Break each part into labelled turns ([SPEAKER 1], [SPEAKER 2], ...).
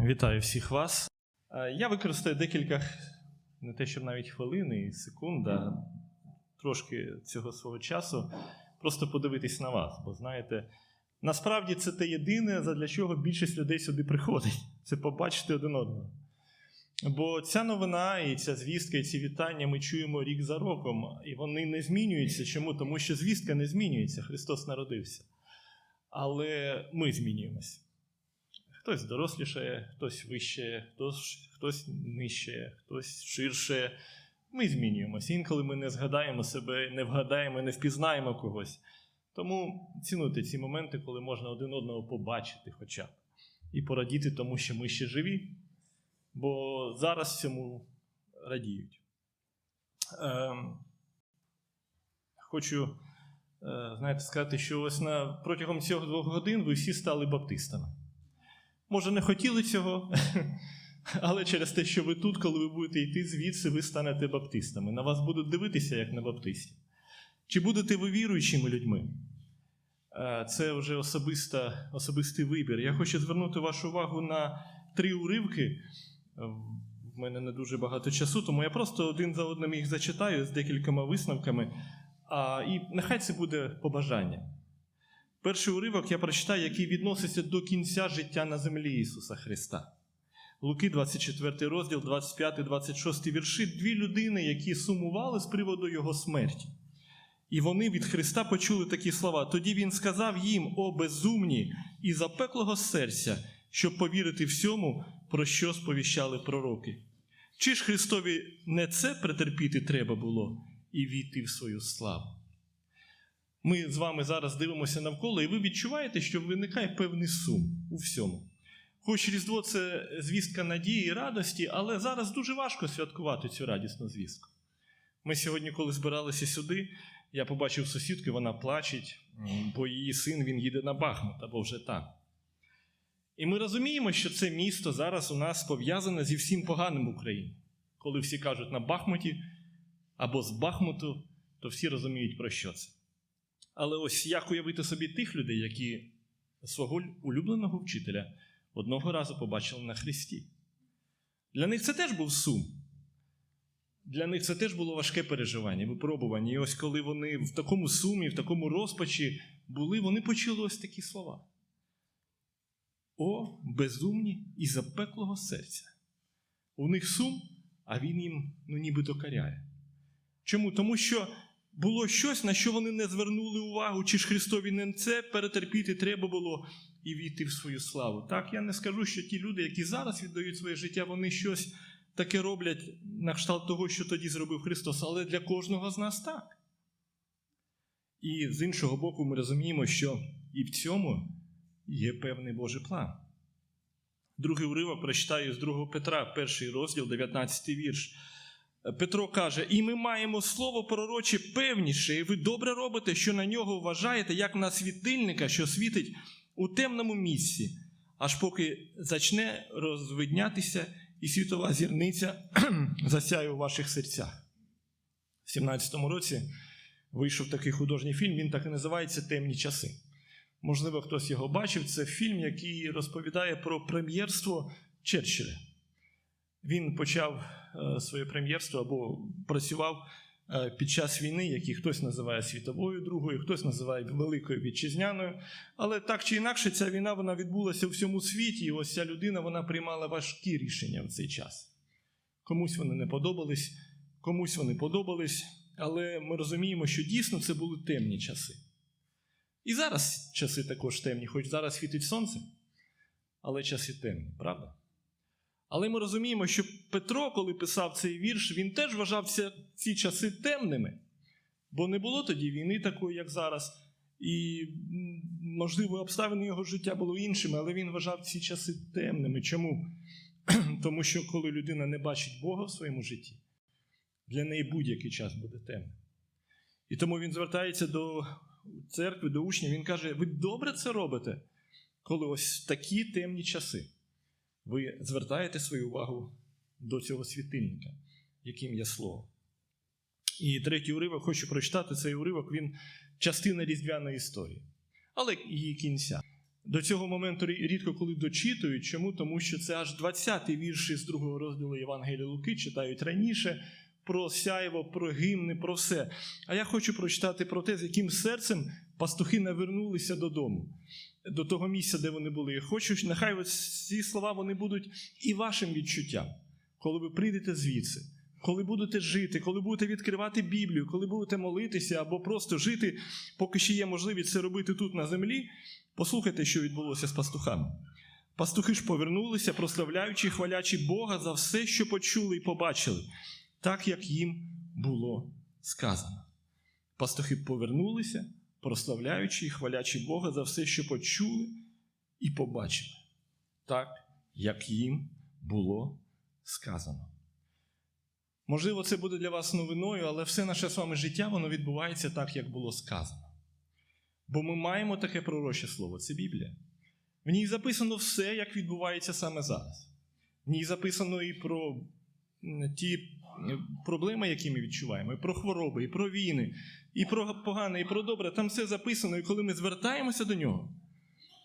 [SPEAKER 1] Вітаю всіх вас. Е, Я використаю декілька, не те, щоб навіть хвилини і секунд, трошки цього свого часу, просто подивитись на вас. Бо знаєте, насправді це те єдине, задля чого більшість людей сюди приходить. Це побачити один одного. Бо ця новина і ця звістка, і ці вітання ми чуємо рік за роком, і вони не змінюються. Чому? Тому що звістка не змінюється, Христос народився. Але ми змінюємося. Хтось дорослішає, хтось вище, хтось, хтось нижче, хтось ширше. Ми змінюємося. Інколи ми не згадаємо себе, не вгадаємо, не впізнаємо когось. Тому цінуйте ці моменти, коли можна один одного побачити хоча б. І порадіти тому, що ми ще живі, бо зараз цьому радіють. Ем, хочу е, знаєте, сказати, що ось на, протягом цих двох годин ви всі стали баптистами. Може, не хотіли цього, але через те, що ви тут, коли ви будете йти звідси, ви станете баптистами. На вас будуть дивитися, як на баптистів. Чи будете ви віруючими людьми? Е, Це вже особиста, особистий вибір. Я хочу звернути вашу увагу на три уривки. Е, В мене не дуже багато часу, тому я просто один за одним їх зачитаю з декількома висновками. А, І нехай це буде побажання. Перший уривок я прочитаю, який відноситься до кінця життя на землі Ісуса Христа. Луки, 24 розділ, 25-26 вірші, дві людини, які сумували з приводу Його смерті. І вони від Христа почули такі слова. Тоді Він сказав їм, о безумні і запеклого серця, щоб повірити всьому, про що сповіщали пророки. Чи ж Христові не це претерпіти треба було і війти в свою славу? Ми з вами зараз дивимося навколо, і ви відчуваєте, що виникає певний сум у всьому. Хоч Різдво це звістка надії і радості, але зараз дуже важко святкувати цю радісну звістку. Ми сьогодні, коли збиралися сюди, я побачив сусідку, вона плачеть, бо її син він їде на Бахмут або вже там. І ми розуміємо, що це місто зараз у нас пов'язане зі всім поганим в Україні. Коли всі кажуть на Бахмуті або з Бахмуту, то всі розуміють, про що це. Але ось як уявити собі тих людей, які свого улюбленого вчителя одного разу побачили на Христі. Для них це теж був сум. Для них це теж було важке переживання, випробування. І ось коли вони в такому сумі, в такому розпачі були, вони почули ось такі слова. О, безумні і запеклого серця. У них сум, а він їм ну, ніби докаряє. Чому? Тому що було щось, на що вони не звернули увагу, чи ж Христові не це перетерпіти треба було і війти в свою славу. Так, я не скажу, що ті люди, які зараз віддають своє життя, вони щось таке роблять на кшталт того, що тоді зробив Христос, але для кожного з нас так. І з іншого боку, ми розуміємо, що і в цьому є певний Божий план. Другий уривок прочитаю з 2 Петра, перший розділ, 19 вірш. Петро каже: І ми маємо слово пророче певніше, і ви добре робите, що на нього вважаєте, як на світильника, що світить у темному місці, аж поки зачне розвиднятися, і світова зірниця засяє у ваших серцях. У 17-му році вийшов такий художній фільм, він так і називається Темні часи. Можливо, хтось його бачив. Це фільм, який розповідає про прем'єрство Черчилля. Він почав своє прем'єрство або працював під час війни, які хтось називає світовою другою, хтось називає Великою Вітчизняною. Але так чи інакше, ця війна вона відбулася у всьому світі, і ось ця людина вона приймала важкі рішення в цей час. Комусь вони не подобались, комусь вони подобались, але ми розуміємо, що дійсно це були темні часи. І зараз часи також темні, хоч зараз світить сонце, але часи темні, правда? Але ми розуміємо, що Петро, коли писав цей вірш, він теж вважався ці часи темними, бо не було тоді війни такої, як зараз, і, можливо, обставини його життя були іншими, але він вважав ці часи темними. Чому? Тому що коли людина не бачить Бога в своєму житті, для неї будь-який час буде темним. І тому він звертається до церкви, до учнів, він каже: ви добре це робите, коли ось такі темні часи ви звертаєте свою увагу до цього світильника, яким є слово. І третій уривок хочу прочитати цей уривок, він частина різдвяної історії, але її кінця. до цього моменту рідко коли дочитують. Чому? Тому що це аж 20-й вірш із другого розділу Євангелія Луки читають раніше про сяйво, про гімни, про все. А я хочу прочитати про те, з яким серцем пастухи навернулися додому, до того місця, де вони були. Я хочу, нехай ці слова вони будуть і вашим відчуттям, коли ви прийдете звідси. Коли будете жити, коли будете відкривати Біблію, коли будете молитися або просто жити, поки ще є можливість це робити тут на землі, послухайте, що відбулося з пастухами. Пастухи ж повернулися, прославляючи хвалячи Бога за все, що почули і побачили, так як їм було сказано. Пастухи повернулися, прославляючи і хвалячи Бога за все, що почули і побачили, так як їм було сказано. Можливо, це буде для вас новиною, але все наше з вами життя воно відбувається так, як було сказано. Бо ми маємо таке пророче слово це Біблія. В ній записано все, як відбувається саме зараз. В ній записано і про ті проблеми, які ми відчуваємо, і про хвороби, і про війни, і про погане, і про добре. Там все записано, і коли ми звертаємося до нього,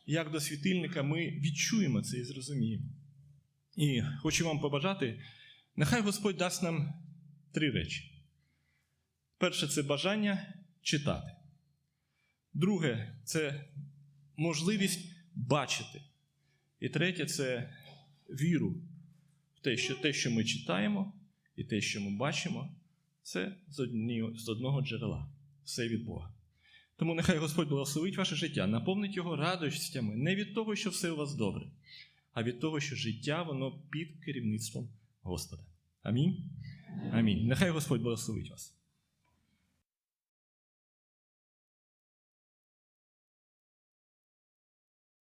[SPEAKER 1] як до світильника, ми відчуємо це і зрозуміємо. І хочу вам побажати, нехай Господь дасть нам три речі. Перше це бажання читати. Друге це можливість бачити. І третє це віру в те, що те, що ми читаємо, і те, що ми бачимо, це з, одного джерела. Все від Бога. Тому нехай Господь благословить ваше життя, наповнить його радостями не від того, що все у вас добре, а від того, що життя воно під керівництвом Господа. Амінь. Амінь. Нехай Господь благословить вас.